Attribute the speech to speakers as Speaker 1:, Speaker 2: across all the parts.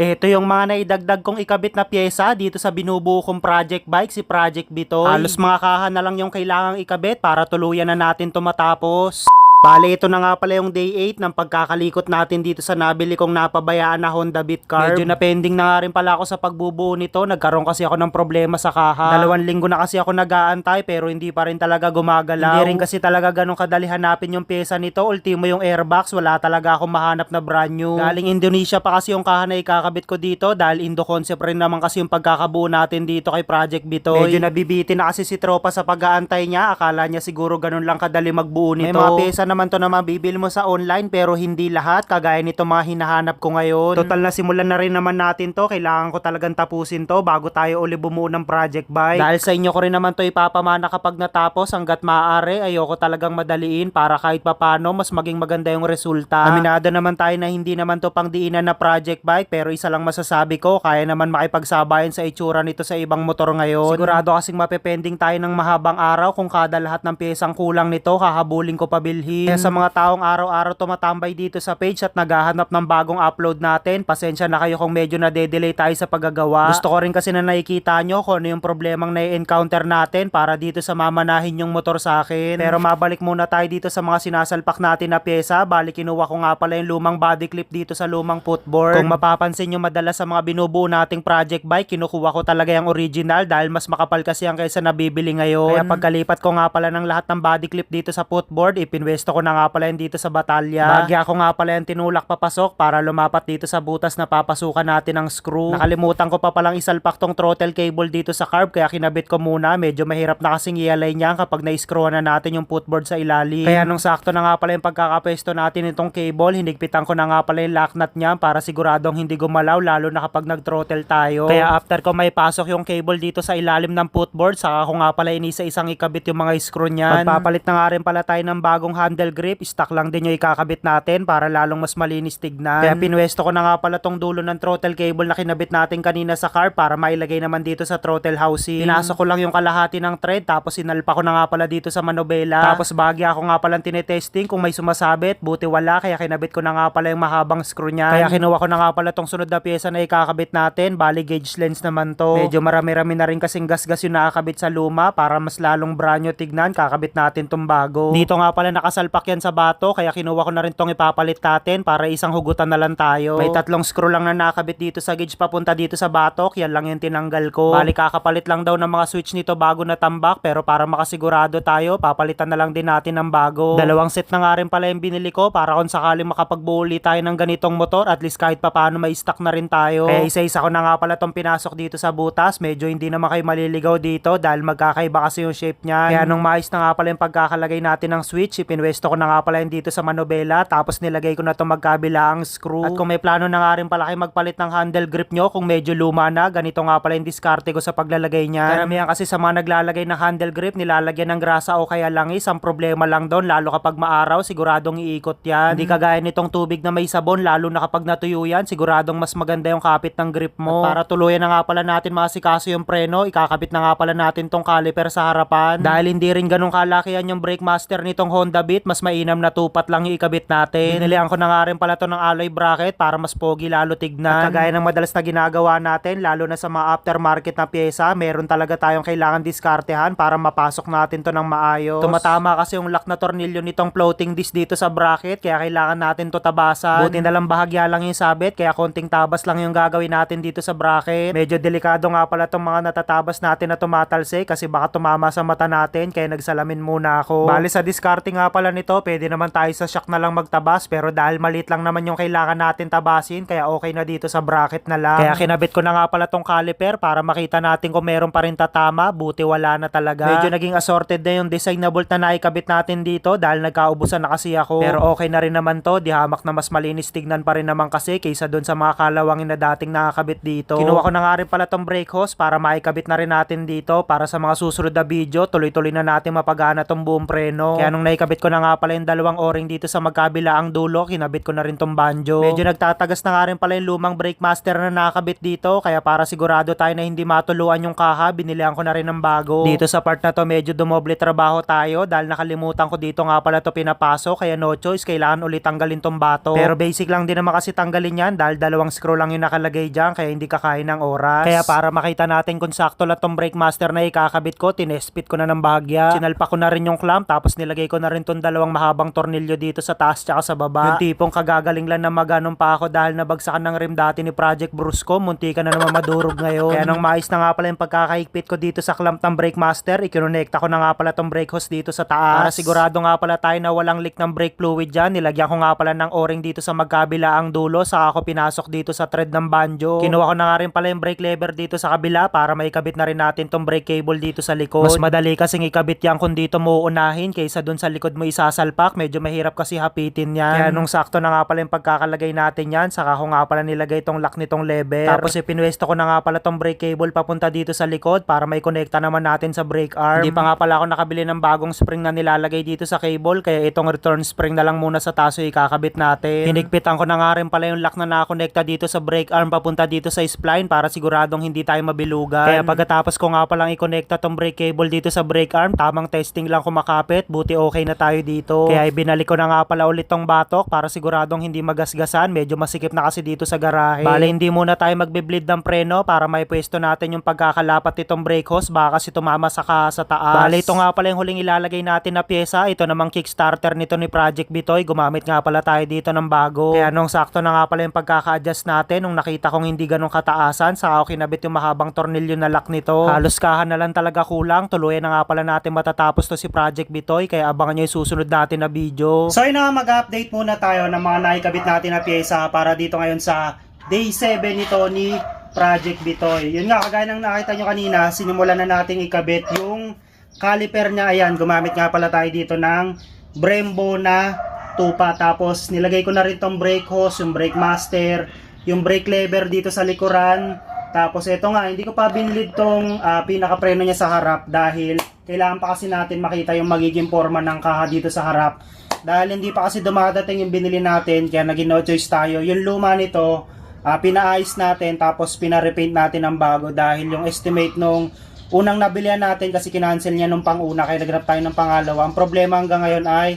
Speaker 1: Ito yung mga naidagdag kong ikabit na pyesa dito sa binubuo kong project bike, si Project Bitoy. Halos mga kaha na lang yung kailangang ikabit para tuluyan na natin to matapos. Bale, ito na nga pala yung day 8 ng pagkakalikot natin dito sa nabili kong napabayaan na Honda Beat Carb. Medyo na pending na nga rin pala ako sa pagbubuo nito. Nagkaroon kasi ako ng problema sa kaha. Dalawang linggo na kasi ako nag-aantay pero hindi pa rin talaga gumagalaw. Hindi rin kasi talaga ganun kadali hanapin yung pyesa nito. Ultimo yung airbox. Wala talaga akong mahanap na brand new. Galing Indonesia pa kasi yung kaha na ikakabit ko dito dahil Indo concept rin naman kasi yung pagkakabuo natin dito kay Project Bitoy. Medyo nabibitin na kasi si Tropa sa pag-aantay niya. Akala niya siguro ganun lang kadali magbuo nito. May mga pyesa naman to na mabibili mo sa online pero hindi lahat kagaya nito mga hinahanap ko ngayon. Total na simulan na rin naman natin to. Kailangan ko talagang tapusin to bago tayo uli bumuo ng project bike. Dahil sa inyo ko rin naman to ipapamana kapag natapos hanggat maaari. Ayoko talagang madaliin para kahit papano mas maging maganda yung resulta. Aminado naman tayo na hindi naman to pangdiinan na project bike pero isa lang masasabi ko kaya naman makipagsabayan sa itsura nito sa ibang motor ngayon. Sigurado kasing mapepending tayo ng mahabang araw kung kada lahat ng pyesang kulang nito hahabulin ko pabilhin. Kaya sa mga taong araw-araw tumatambay dito sa page at naghahanap ng bagong upload natin, pasensya na kayo kung medyo na-delay tayo sa paggagawa. Gusto ko rin kasi na nakikita nyo kung ano yung problemang na-encounter natin para dito sa mamanahin yung motor sa akin. Pero mabalik muna tayo dito sa mga sinasalpak natin na pyesa. Bali kinuha ko nga pala yung lumang body clip dito sa lumang footboard. Kung mapapansin nyo madalas sa mga binubuo nating project bike, kinukuha ko talaga yung original dahil mas makapal kasi ang kaysa nabibili ngayon. Kaya pagkalipat ko nga pala ng lahat ng body clip dito sa footboard, ipinwesto ko na nga pala yung dito sa batalya. Bagya ko nga pala yung tinulak papasok para lumapat dito sa butas na papasukan natin ng screw. Nakalimutan ko pa palang isalpak tong throttle cable dito sa carb kaya kinabit ko muna. Medyo mahirap na kasing ialay niya kapag na-screw na natin yung footboard sa ilalim. Kaya nung sakto na nga pala yung pagkakapesto natin itong cable, hinigpitan ko na nga pala yung lock nut niya para siguradong hindi gumalaw lalo na kapag nag-throttle tayo. Kaya after ko may pasok yung cable dito sa ilalim ng footboard, saka ko nga pala inisa-isang ikabit yung mga screw niyan. Magpapalit na nga rin pala tayo ng bagong handle grip. Stock lang din yung ikakabit natin para lalong mas malinis tignan. Kaya pinwesto ko na nga pala tong dulo ng throttle cable na kinabit natin kanina sa car para mailagay naman dito sa throttle housing. Pinasok ko lang yung kalahati ng thread tapos sinalpa ko na nga pala dito sa manobela. Tapos bagya ako nga palang tinetesting kung may sumasabit. Buti wala kaya kinabit ko na nga pala yung mahabang screw niya. Kaya kinuha ko na nga pala tong sunod na pyesa na ikakabit natin. Bali gauge lens naman to. Medyo marami-rami na rin kasing gasgas yung nakakabit sa luma para mas lalong brand new tignan. Kakabit natin tong bago. Dito nga pala nakasalpak yan sa bato kaya kinuha ko na rin tong ipapalit natin para isang hugutan na lang tayo. May tatlong screw lang na nakabit dito sa gauge papunta dito sa batok. Yan lang yung tinanggal ko. Bali kakapalit lang daw ng mga switch nito bago natambak pero para makasigurado tayo papalitan na lang din natin ng bago. Dalawang set na nga rin pala yung binili ko para kung sakaling makapagbuuli tayo ng ganitong motor at least kahit papaano may stock na rin tayo. Kaya isa-isa ko na nga pala tong pinasok dito sa butas. Medyo hindi naman kayo maliligaw dito dahil magkakaiba kasi yung shape niya. Kaya nung maayos na nga pala yung pagkakalagay natin ng switch, ipinwesto ko na nga pala yung dito sa manobela tapos nilagay ko na itong magkabila ang screw. At kung may plano na nga rin pala kayo magpalit ng handle grip nyo kung medyo luma na, ganito nga pala yung diskarte ko sa paglalagay niya. Karamihan kasi sa mga naglalagay ng handle grip, nilalagyan ng grasa o kaya langis. Ang problema lang doon, lalo kapag maaraw, siguradong iikot yan. Hindi kagaya nitong tubig na may sabon, lalo na kapag natuyo yan, siguradong mas maganda yung kapit ng grip mo. At para tuluyan na nga pala natin masikaso yung preno, ikakabit na nga pala natin tong caliper sa harapan. Dahil hindi rin ganun kalakihan yung brake master nitong Honda Beat, mas mainam na tupat lang yung ikabit natin. Binilihan ko na nga rin pala to ng alloy bracket para mas pogi lalo tignan. At kagaya ng madalas na ginagawa natin, lalo na sa mga aftermarket na pyesa, meron talaga tayong kailangan diskartehan para mapasok natin to ng maayos. Tumatama kasi yung lock na tornilyo nitong floating disc dito sa bracket, kaya kailangan natin to tabasan. Buti na lang bahagya lang yung sabit, kaya konting tabas lang yung gagawin natin dito sa bracket. Medyo delikado nga pala tong mga natatabas natin na tumatalsik kasi baka tumama sa mata natin, kaya nagsalamin muna ako. Bali sa discarding nga pala nito, pwede naman tayo sa shock na lang magtabas, pero dahil maliit lang naman yung kailangan natin tabasin, kaya okay na dito sa bracket na lang. Kaya kinabit ko na nga pala tong caliper para makita natin kung meron pa rin tatama, buti wala na talaga. Medyo naging assorted na yung design na bolt na naikabit natin dito dahil nagkaubusan na kasi ako. Pero okay na rin naman to, di hamak na mas malinis tignan pa rin naman kasi kaysa doon sa mga kalawangin na dating nakakabit dito. Kinuha ko na nga rin pala tong brake hose para maikabit na rin natin dito para sa mga susunod na video, tuloy-tuloy na natin mapagana tong buong preno. Kaya nung naikabit ko na
Speaker 2: nga pala yung dalawang o-ring dito sa magkabila ang dulo, kinabit ko na rin tong banjo. Medyo nagtatagas na nga rin pala yung lumang brake master na nakakabit dito, kaya para sigurado tayo na hindi matuluan yung kaha, binilihan ko na rin ng bago. Dito sa part na to medyo dumoble trabaho tayo dahil nakalimutan ko dito nga pala to pinapasok, kaya no choice, kailangan ulit tanggalin tong bato. Pero basic lang din naman kasi tanggalin yan dahil dalawang screw lang yung nakalagay dyan, kaya hindi kakain ng oras. Kaya para makita natin kung sakto lang tong brake master na ikakabit ko, tinespit ko na ng bahagya. Sinalpa ko na rin yung clamp, tapos nilagay ko na rin tong dalawang mahabang tornilyo dito sa taas tsaka sa baba. Yung tipong kagagaling lang na maganon pa ako dahil nabagsakan ng rim dati ni Project Brusco, munti ka na naman madurog ngayon. Kaya nung mais na nga pala yung pagkakaikpit ko dito sa clamp ng brake master, ikinonekta ko na nga pala tong brake hose dito sa taas. Para sigurado nga pala tayo na walang leak ng brake fluid dyan, nilagyan ko nga pala ng o-ring dito sa magkabila ang dulo, saka ako pinasok dito sa thread ng banjo. Kinuha ko na nga rin pala yung brake lever dito sa kabila para maikabit na rin natin tong brake cable dito sa likod. Mas madali kasing ikabit yan kung dito mo uunahin kaysa dun sa likod mo isasalpak. Medyo mahirap kasi hapitin yan. Kaya nung sakto na nga pala yung pagkakalagay natin yan, saka ko nga pala nilagay tong lock nitong lever. Tapos ipinwesto ko na nga pala tong brake cable papunta dito sa likod para may konekta naman natin sa brake arm. Hindi pa nga pala ako nakabili ng bagong spring na nilalagay dito sa cable kaya itong return spring na lang muna sa taso ikakabit natin. Hinigpitan ko na nga rin pala yung lock na nakakonekta dito sa brake arm papunta dito sa spline para siguradong hindi tayo mabilugan. Kaya pagkatapos ko nga palang ikonekta tong brake cable dito sa brake arm, tamang testing lang kumakapit, buti okay na tayo dito. Kaya ibinalik ko na nga pala ulit tong batok para siguradong hindi magasgasan, medyo masikip na kasi dito sa garahe. Bale hindi muna tayo magbe-bleed ng preno para may pwesto natin yung pagkakalapat nitong brake hose, baka kasi tumama sa ka sa taas. Bale ito nga pala yung huling ilalagay natin na pyesa, ito namang kickstarter nito ni Project Bitoy, gumamit nga pala tayo dito ng bago. Kaya nung sakto na nga pala yung pagkaka-adjust natin, nung nakita kong hindi ganun kataasan, sa ako kinabit yung mahabang tornilyo na lock nito. Halos kahan na lang talaga kulang, tuluyan na nga pala natin matatapos to si Project Bitoy, kaya abangan nyo yung susunod natin na video. So yun na mag-update muna tayo ng mga naikabit natin na pyesa para dito ngayon sa day 7 nito ni Project Bitoy. Yun nga, kagaya ng nakita nyo kanina, sinimulan na nating ikabit yung caliper niya. Ayan, gumamit nga pala tayo dito ng Brembo na tupa. Tapos nilagay ko na rin tong brake hose, yung brake master, yung brake lever dito sa likuran. Tapos ito nga, hindi ko pa binilid tong ah, pinaka-preno niya sa harap dahil kailangan pa kasi natin makita yung magiging forma ng kaha dito sa harap. Dahil hindi pa kasi dumadating yung binili natin, kaya naging no choice tayo. Yung luma nito, ah, pinaayos natin tapos pina-repaint natin ng bago dahil yung estimate nung unang nabilihan natin kasi kinancel niya nung panguna kaya nagrap tayo ng pangalawa. Ang problema hanggang ngayon ay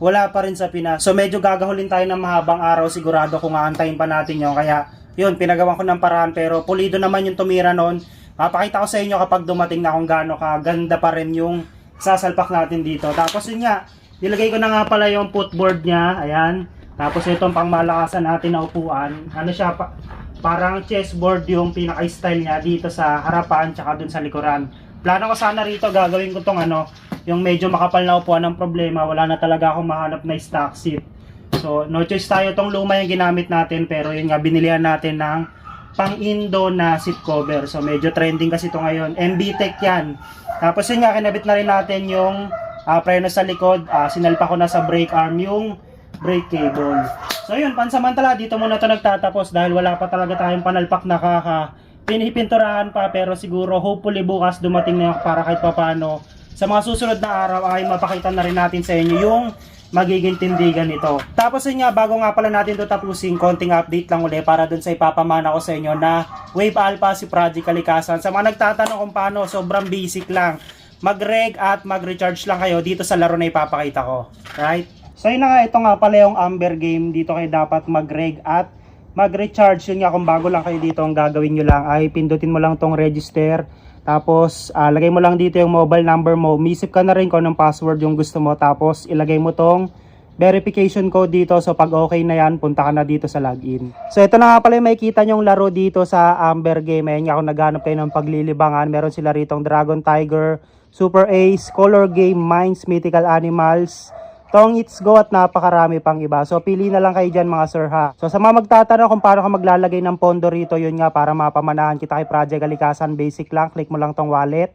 Speaker 2: wala pa rin sa Pinas. So medyo gagahulin tayo ng mahabang araw sigurado kung aantayin pa natin yun. Kaya yun, pinagawa ko ng paraan pero pulido naman yung tumira noon. Papakita ko sa inyo kapag dumating na kung gaano kaganda pa rin yung sasalpak natin dito. Tapos yun nga, nilagay ko na nga pala yung footboard niya. Ayan. Tapos itong pangmalakasan natin na upuan. Ano siya, pa, parang chessboard yung pinaka-style niya dito sa harapan tsaka dun sa likuran. Plano ko sana rito gagawin ko tong ano, yung medyo makapal na upuan ng problema. Wala na talaga akong mahanap na stock seat. So, no choice tayo tong luma yung ginamit natin pero yun nga binilihan natin ng pang-indo na seat cover. So, medyo trending kasi ito ngayon. MB Tech yan. Tapos yun nga, kinabit na rin natin yung ah, preno sa likod. Ah, sinalpa ko na sa brake arm yung brake cable. So yun, pansamantala, dito muna to nagtatapos dahil wala pa talaga tayong panalpak na kaka. Pinipinturahan pa pero siguro hopefully bukas dumating na para kahit papano sa mga susunod na araw ay mapakita na rin natin sa inyo yung magiging tindigan nito. Tapos yun nga, bago nga pala natin ito tapusin, konting update lang uli para dun sa ipapamana ko sa inyo na Wave Alpha si Project Kalikasan. Sa mga nagtatanong kung paano, sobrang basic lang. Mag-reg at mag-recharge lang kayo dito sa laro na ipapakita ko. Right? So yun nga, ito nga pala yung Amber game. Dito kayo dapat mag-reg at mag-recharge. Yun nga, kung bago lang kayo dito, ang gagawin nyo lang ay pindutin mo lang tong register. Tapos, ah, lagay mo lang dito yung mobile number mo. Misip ka na rin kung anong password yung gusto mo. Tapos, ilagay mo tong verification code dito. So, pag okay na yan, punta ka na dito sa login. So, ito na nga pala yung makikita nyong laro dito sa Amber Game. Ayan nga kung naghanap kayo ng paglilibangan. Meron sila ritong Dragon Tiger, Super Ace, Color Game, Mines, Mythical Animals, Tong It's Go at napakarami pang iba. So pili na lang kayo dyan mga sir ha. So sa mga magtatanong kung paano ka maglalagay ng pondo rito, yun nga para mapamanahan kita kay Project Alikasan. Basic lang, click mo lang tong wallet.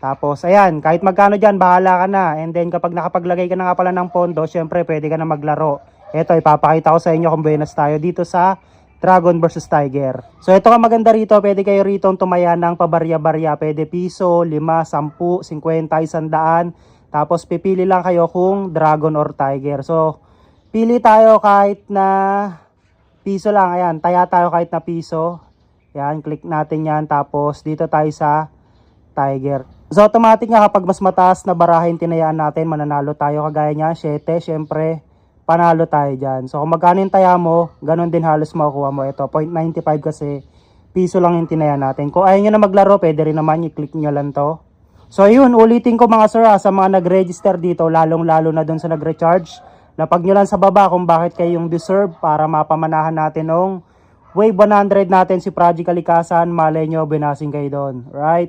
Speaker 2: Tapos ayan, kahit magkano dyan, bahala ka na. And then kapag nakapaglagay ka na nga pala ng pondo, syempre pwede ka na maglaro. Ito, ipapakita ko sa inyo kung buenas tayo dito sa Dragon versus Tiger. So ito ka maganda rito, pwede kayo rito tumaya ng pabarya-barya. Pwede piso, 5, 10, 50, 100. Tapos pipili lang kayo kung dragon or tiger. So, pili tayo kahit na piso lang. Ayan, taya tayo kahit na piso. Yan, click natin yan. Tapos dito tayo sa tiger. So, automatic nga kapag mas mataas na barahin tinayaan natin, mananalo tayo kagaya niya. 7, syempre, panalo tayo dyan. So, kung magkano yung taya mo, ganun din halos makukuha mo. Ito, 0.95 kasi piso lang yung tinaya natin. Kung ayaw nyo na maglaro, pwede rin naman i-click nyo lang to. So yun, ulitin ko mga sir ha, sa mga nag-register dito, lalong-lalo na dun sa nag-recharge, lapag nyo lang sa baba kung bakit kayo yung deserve para mapamanahan natin nung Wave 100 natin si Project Kalikasan, malay nyo, binasing kayo doon. Right?